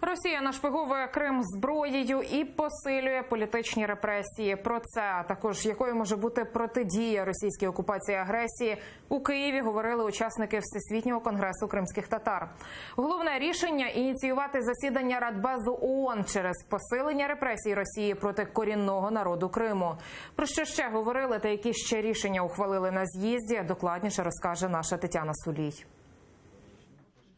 Росія нашпиговує Крим зброєю і посилює політичні репресії. Про це а також якою може бути протидія російській окупації агресії у Києві. Говорили учасники всесвітнього конгресу кримських татар. Головне рішення ініціювати засідання Радбезу ООН через посилення репресій Росії проти корінного народу Криму. Про що ще говорили та які ще рішення ухвалили на з'їзді? Докладніше розкаже наша Тетяна Сулій.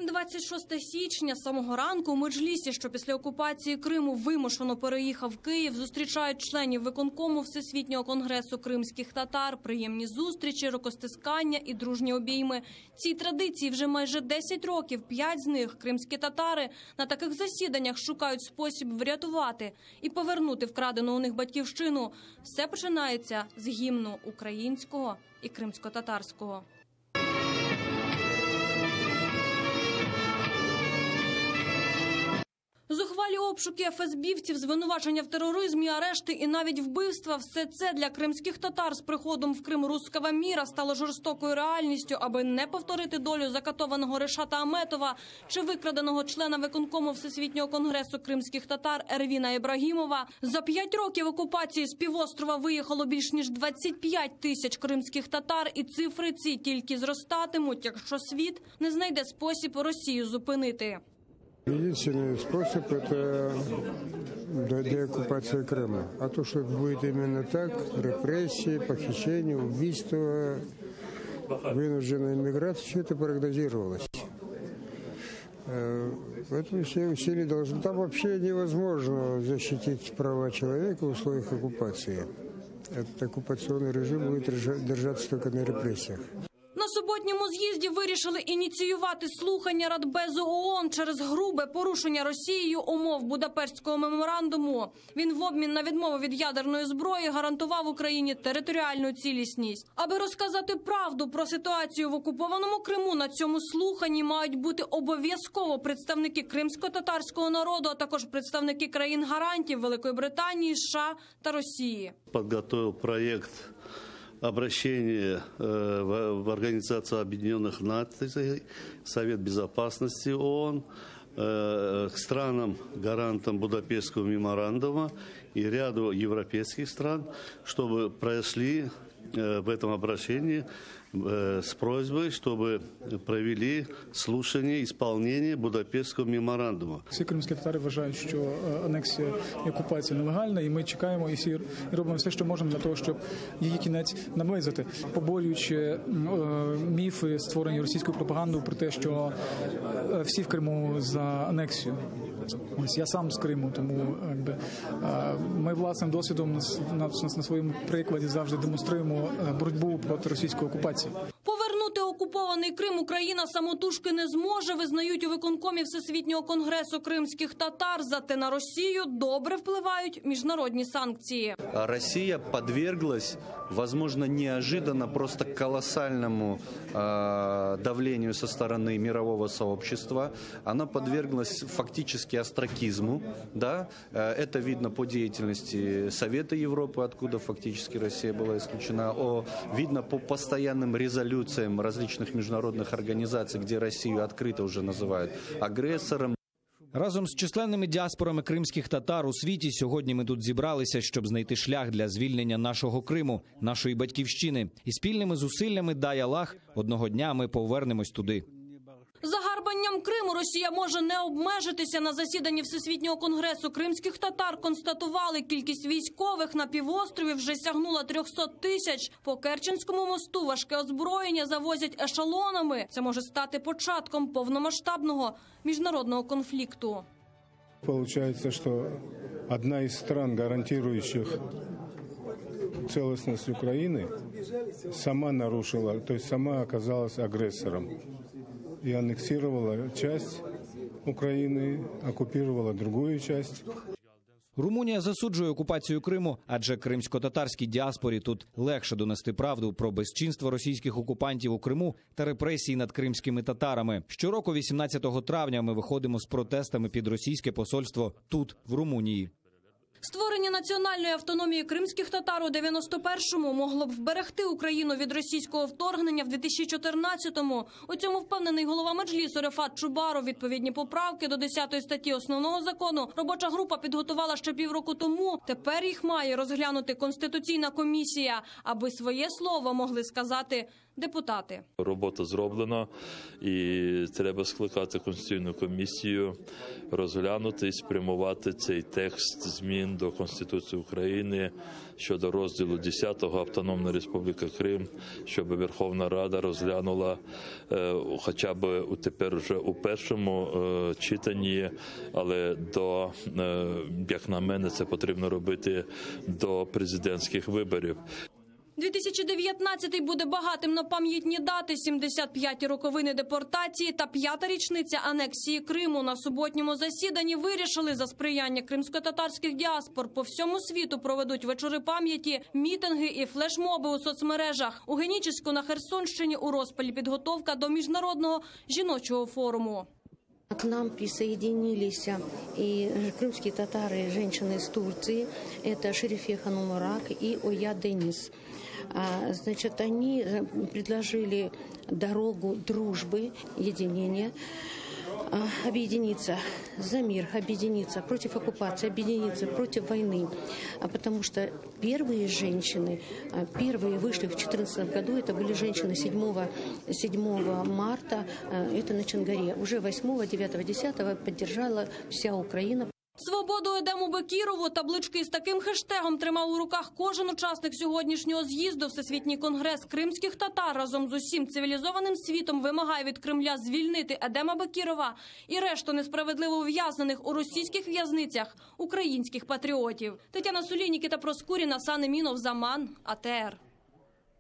26 січня самого ранку у Меджлісі, що після окупації Криму вимушено переїхав Київ, зустрічають членів виконкому Всесвітнього конгресу кримських татар, приємні зустрічі, рукостискання і дружні обійми. Цій традиції вже майже 10 років. П'ять з них кримські татари на таких засіданнях шукають спосіб врятувати і повернути вкрадену у них батьківщину. Все починається з гімну українського і кримсько-татарського. Зухвалі обшуки ФСБівців, звинувачення в тероризмі, арешти і навіть вбивства – все це для кримських татар з приходом в Крим руского міра стало жорстокою реальністю, аби не повторити долю закатованого Решата Аметова чи викраденого члена виконкому Всесвітнього конгресу кримських татар Ервіна Ібрагімова. За п'ять років окупації з півострова виїхало більш ніж 25 тисяч кримських татар, і цифри ці тільки зростатимуть, якщо світ не знайде спосіб Росію зупинити. Единственный способ – это деоккупация Крыма. А то, что будет именно так, репрессии, похищения, убийства, вынужденная миграция, все это прогнозировалось. Э, Поэтому все усилия должны... Там вообще невозможно защитить права человека в условиях оккупации. Этот оккупационный режим будет держа- держаться только на репрессиях. Суботньому з'їзді вирішили ініціювати слухання Радбезу ООН через грубе порушення Росією умов Будапештського меморандуму. Він в обмін на відмову від ядерної зброї гарантував Україні територіальну цілісність. Аби розказати правду про ситуацію в окупованому Криму, на цьому слуханні мають бути обов'язково представники кримсько-татарського народу, а також представники країн гарантів Великої Британії, США та Росії. подготовил проект обращения э, в Организацию Объединенных Наций, Совет Безопасности ООН, э, к странам-гарантам Будапештского меморандума и ряду европейских стран, чтобы прошли э, в этом обращении с просьбой, чтобы провели слушание исполнения Будапештского меморандума. Всі кримські татари вважають, що е, анексія і окупація нелегальна, і ми чекаємо і всі робимо все, що можемо для того, щоб її кінець наблизити, поборюючи е, міфи, створені російською пропагандою про те, що е, всі в Криму за анексію. Ось я сам з Криму, тому якби ми власним досвідом на, на, на своєму прикладі завжди демонструємо боротьбу проти російської окупації. Повернути окупований Крим Україна самотужки не зможе. Визнають у виконкомі Всесвітнього конгресу кримських татар. Зате на Росію добре впливають міжнародні санкції. А Россия подверглась, возможно, неожиданно просто колоссальному э, давлению со стороны мирового сообщества. Она подверглась фактически остракизму. Да? Э, Это видно по деятельности Совета Европы, откуда фактически Россия была исключена. О, видно по постоянным резолюциям различных международных организаций, где Россию открыто уже называют агрессором, Разом з численними діаспорами кримських татар у світі сьогодні ми тут зібралися, щоб знайти шлях для звільнення нашого Криму, нашої батьківщини. І спільними зусиллями дай Аллах, одного дня ми повернемось туди. Загарбанням Криму Росія може не обмежитися на засіданні Всесвітнього конгресу кримських татар. Констатували кількість військових на півострові вже сягнула 300 тисяч. По Керченському мосту важке озброєння завозять ешелонами. Це може стати початком повномасштабного міжнародного конфлікту. Получается, что одна из стран, гарантирующих целостность Украины, сама нарушила, то сама оказалась агрессором и аннексировала часть Украины, оккупировала другую часть. Румунія засуджує окупацію Криму, адже кримсько-татарській діаспорі тут легше донести правду про безчинство російських окупантів у Криму та репресії над кримськими татарами. Щороку, 18 травня, ми виходимо з протестами під російське посольство тут, в Румунії. Створення національної автономії кримських татар у 91-му могло б вберегти Україну від російського вторгнення в 2014-му. У цьому впевнений голова меджлісу Рефат Чубаров. Відповідні поправки до 10 статті основного закону робоча група підготувала ще півроку тому. Тепер їх має розглянути конституційна комісія, аби своє слово могли сказати депутати. Робота зроблена, і треба скликати конституційну комісію, розглянути і спрямувати цей текст змін до Конституції України щодо розділу 10-го Автономна Республіка Крим, щоб Верховна Рада розглянула е, хоча б тепер вже у першому е, читанні, але до е, як на мене, це потрібно робити до президентських виборів. 2019 буде багатим на пам'ятні дати. 75-ті роковини депортації та п'ята річниця анексії Криму. На суботньому засіданні вирішили за сприяння кримсько-татарських діаспор по всьому світу проведуть вечори пам'яті, мітинги і флешмоби у соцмережах. У Генічеську на Херсонщині у розпалі підготовка до міжнародного жіночого форуму. К нам присоединились а, и крымские татары, женщины из Турции. Это Шерифе Ханумурак и Оя Денис. А, Значит, они э, предложили дорогу дружбы, единения, объединиться за мир, объединиться против оккупации, объединиться против войны. А Потому что первые женщины, а, первые вышли в 2014 году, это были женщины 7, 7 марта, а, это на Чангаре. Уже 8, 9, 10 поддержала вся Украина. Свободу Едему Бекірову таблички із таким хештегом тримав у руках кожен учасник сьогоднішнього з'їзду. Всесвітній конгрес кримських татар разом з усім цивілізованим світом вимагає від Кремля звільнити Едема Бекірова і решту несправедливо ув'язнених у російських в'язницях українських патріотів. Тетяна Сулій, Нікіта Проскуріна, Сане Мінов, Заман, АТР.